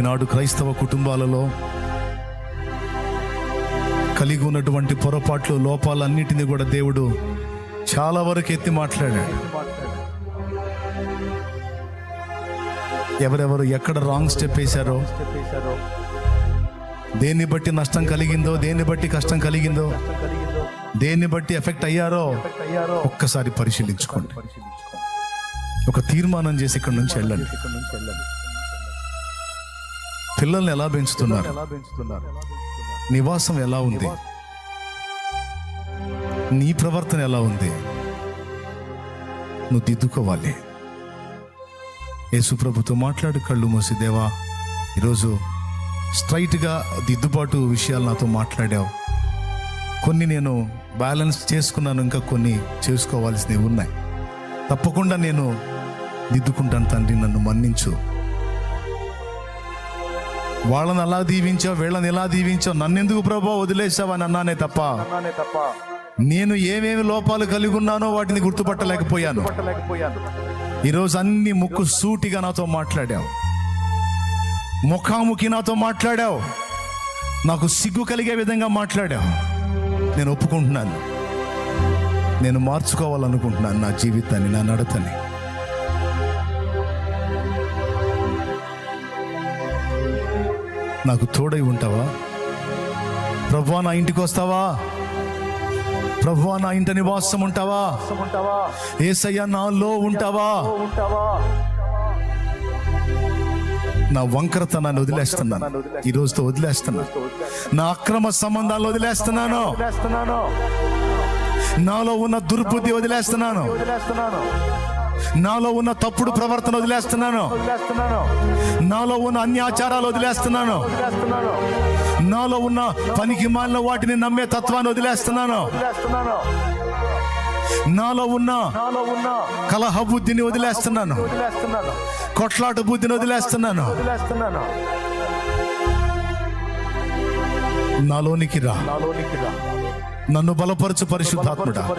ఈనాడు క్రైస్తవ కుటుంబాలలో కలిగి ఉన్నటువంటి పొరపాట్లు లోపాలన్నిటినీ కూడా దేవుడు చాలా వరకు ఎత్తి మాట్లాడాడు. ఎవరెవరు ఎక్కడ రాంగ్ స్టెప్ వేశారో దేన్ని బట్టి నష్టం కలిగిందో దేన్ని బట్టి కష్టం కలిగిందో దేన్ని బట్టి ఎఫెక్ట్ అయ్యారో ఒక్కసారి పరిశీలించుకోండి. ఒక తీర్మానం చేసి ఇక్కడ నుంచి వెళ్ళండి. పిల్లల్ని ఎలా పెంచుతున్నారు? నివాసం ఎలా ఉంది? నీ ప్రవర్తన ఎలా ఉంది? నువ్వు దిద్దుకోవాలి. యేసుప్రభుతో మాట్లాడు కళ్ళు మూసి దేవా ఈరోజు స్ట్రైట్గా దిద్దుబాటు విషయాలు నాతో మాట్లాడావు. కొన్ని నేను బ్యాలెన్స్ చేసుకున్నాను ఇంకా కొన్ని చేసుకోవాల్సినవి ఉన్నాయి. తప్పకుండా నేను దిద్దుకుంటాను తండ్రి నన్ను మన్నించు. వాళ్ళని అలా దీవించావు వీళ్ళని ఎలా దీవించావు? నన్నెందుకు ప్రభా వదిలేసావని అన్నానే తప్ప నేను ఏమేమి లోపాలు కలిగి ఉన్నానో వాటిని గుర్తుపట్టలేకపోయాను. ఈరోజు అన్ని ముక్కు సూటిగా నాతో మాట్లాడావు. ముఖాముఖి నాతో మాట్లాడావు. నాకు సిగ్గు కలిగే విధంగా మాట్లాడావు. నేను ఒప్పుకుంటున్నాను. నేను మార్చుకోవాలనుకుంటున్నాను నా జీవితాన్ని నా నడతని. నాకు తోడై ఉంటావా? ప్రభువా నా ఇంటికి వస్తావా? ప్రభువా నా ఇంట నివాసం ఉంటావా? ఏసయ్య నాలో ఉంటావా? నా వంకరతనాన్ని వదిలేస్తున్నాను. ఈ రోజుతో వదిలేస్తున్నాను నా అక్రమ సంబంధాలు వదిలేస్తున్నాను. నాలో ఉన్న దుర్బుద్ధి వదిలేస్తున్నాను. నాలో ఉన్న తప్పుడు ప్రవర్తన వదిలేస్తున్నాను. నాలో ఉన్న అన్యాచారాలు వదిలేస్తున్నాను. నాలో ఉన్న పనికి మాలిన వాటిని నమ్మే తత్వాన్ని వదిలేస్తున్నాను. నాలో ఉన్న కలహ బుద్ధిని వదిలేస్తున్నాను. కొట్లాట బుద్ధిని వదిలేస్తున్నాను. నాలోనికి రా. నన్ను బలపరచు పరిశుద్ధాత్ముడా.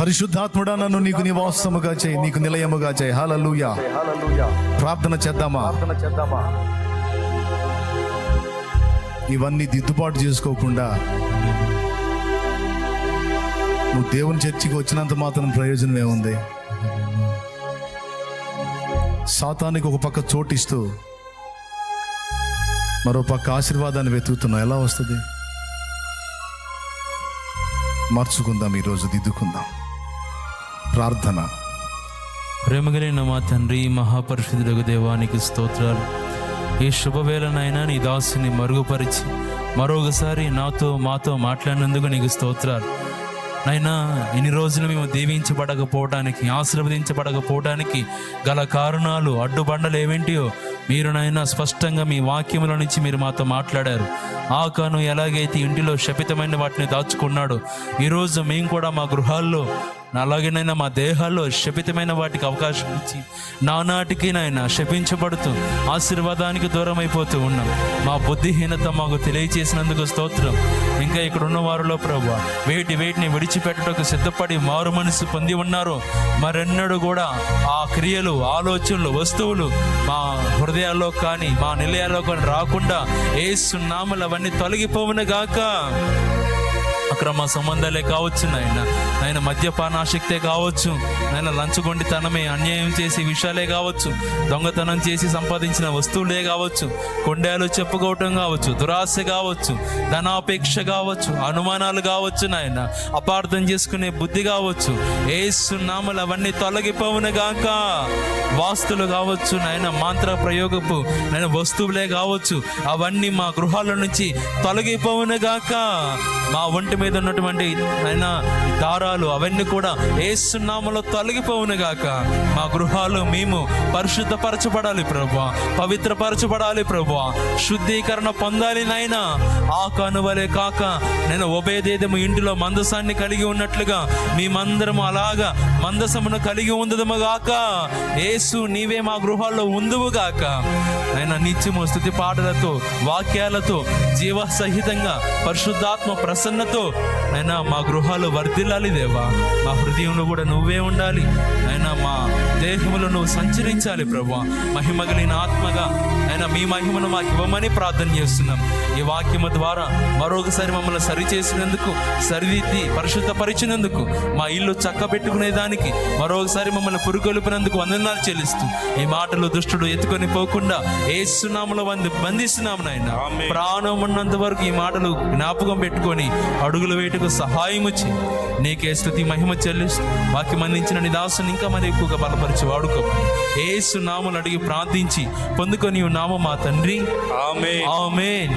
పరిశుద్ధాత్ముడా నన్ను నీకు నివాసముగా చేయి నీకు నిలయముగా చేయి. హల్లెలూయా. ప్రార్థన చేద్దామా? ఇవన్నీ దిద్దుబాటు చేసుకోకుండా నువ్వు దేవుని చర్చికి వచ్చినంత మాత్రం ప్రయోజనం ఏముంది సాతానికి ఒక పక్క చోటిస్తూ మరో పక్క ఆశీర్వాదాన్ని వెతుకుతున్నావు. ఎలా వస్తుంది? మార్చుకుందాం ఈరోజు దిద్దుకుందాం. ప్రార్థన. ప్రేమగలిగిన మా తండ్రి మహాపరిశుద్ధులకు దేవానికి స్తోత్రాలు. ఈ శుభవేళనైనా నీ దాసుని మరుగుపరిచి మరొకసారి నాతో మాతో మాట్లాడినందుకు నీకు స్తోత్రాలు. నైనా ఇన్ని రోజులు మేము దీవించబడకపోవడానికి ఆశీర్వదించబడకపోవడానికి గల కారణాలు అడ్డుబండలు ఏమిటియో మీరు నైనా స్పష్టంగా మీ వాక్యముల నుంచి మీరు మాతో మాట్లాడారు. ఆకాను ఎలాగైతే ఇంటిలో శపితమైన వాటిని దాచుకున్నాడో ఈరోజు మేము కూడా మా గృహాల్లో అలాగేనైనా మా దేహాల్లో శపితమైన వాటికి అవకాశం ఇచ్చి నానాటికి నాయన శపించబడుతూ ఆశీర్వాదానికి దూరం అయిపోతూ ఉన్నాం. మా బుద్ధిహీనత మాకు తెలియచేసినందుకు స్తోత్రం. ఇంకా ఇక్కడ ఉన్న వారిలో ప్రభు వేటి వేటిని విడిచిపెట్టడానికి సిద్ధపడి మారు మనసు పొంది ఉన్నారు. మరెన్నడూ కూడా ఆ క్రియలు ఆలోచనలు వస్తువులు మా హృదయాల్లో కానీ మా నిలయాల్లో కానీ రాకుండా ఏ సున్నాములు అవన్నీ తొలగిపోవును గాక. అక్రమ సంబంధాలే కావచ్చు నాయన. ఆయన మద్యపాన ఆసక్తే కావచ్చు నాయన లంచగొండితనమే అన్యాయం చేసి విషయాలే కావచ్చు దొంగతనం చేసి సంపాదించిన వస్తువులే కావచ్చు కొండేలు చెప్పుకోవటం కావచ్చు దురాశ కావచ్చు ధనాపేక్ష కావచ్చు అనుమానాలు కావచ్చు నాయన. అపార్థం చేసుకునే బుద్ధి కావచ్చు ఏసునామలు అవన్నీ తొలగిపోవును గాక. వాస్తులు కావచ్చు నాయన మాంత్ర ప్రయోగపు నాయన వస్తువులే కావచ్చు అవన్నీ మా గృహాల నుంచి తొలగిపోవును గాక. మా ఒంటి మీద ఉన్నటువంటి ఆయన దారాలు అవన్నీ కూడా ఏసునామలో తొలగిపోవును గాక. మా గృహాలు మేము పరిశుద్ధపరచబడాలి ప్రభా పవిత్రపరచబడాలి ప్రభా శుద్ధీకరణ పొందాలి నాయనా. ఆ కనువలే కాక నేను ఉభయదేదము ఇంటిలో మందసాన్ని కలిగి ఉన్నట్లుగా మేమందరం అలాగా మందసమును కలిగి ఉందదము గాక. ఏసు నీవే మా గృహాల్లో ఉందువు గాక. ఆయన నిత్యము స్థుతి పాటలతో వాక్యాలతో జీవ సహితంగా పరిశుద్ధాత్మ ప్రసన్నతో అయినా మా గృహాలు వర్ధిల్లాలి దేవా. మా హృదయంలో కూడా నువ్వే ఉండాలి. అయినా మా దేహంలో నువ్వు సంచరించాలి ప్రభు. మహిమ ఆత్మగా అయినా మీ మహిమను మాకు ఇవ్వమని ప్రార్థన చేస్తున్నాం. ఈ వాక్యము ద్వారా మరొకసారి మమ్మల్ని సరిచేసినందుకు సరిదిద్ది పరిశుద్ధపరిచినందుకు మా ఇల్లు చక్కబెట్టుకునే దానికి మరొకసారి మమ్మల్ని పురుగొలిపినందుకు వందనాలు చెల్లిస్తూ ఈ మాటలు దుష్టుడు ఎత్తుకొని పోకుండా ఏసునాముల వంది బంధిస్తున్నాము నాయన. ప్రాణం ఉన్నంత వరకు ఈ మాటలు జ్ఞాపకం పెట్టుకొని అడుగులు వేటుకు సహాయము చేయి. నీకే స్థుతి మహిమ చెల్లిస్తూ వాక్యం అందించిన నీ దాసుని ఇంకా మరి ఎక్కువగా బలపరిచి వాడుకోమని. ఏసు నాములు అడిగి ప్రార్థించి పొందుకొని నామ మా తండ్రి. ఆమె ఆమేన్.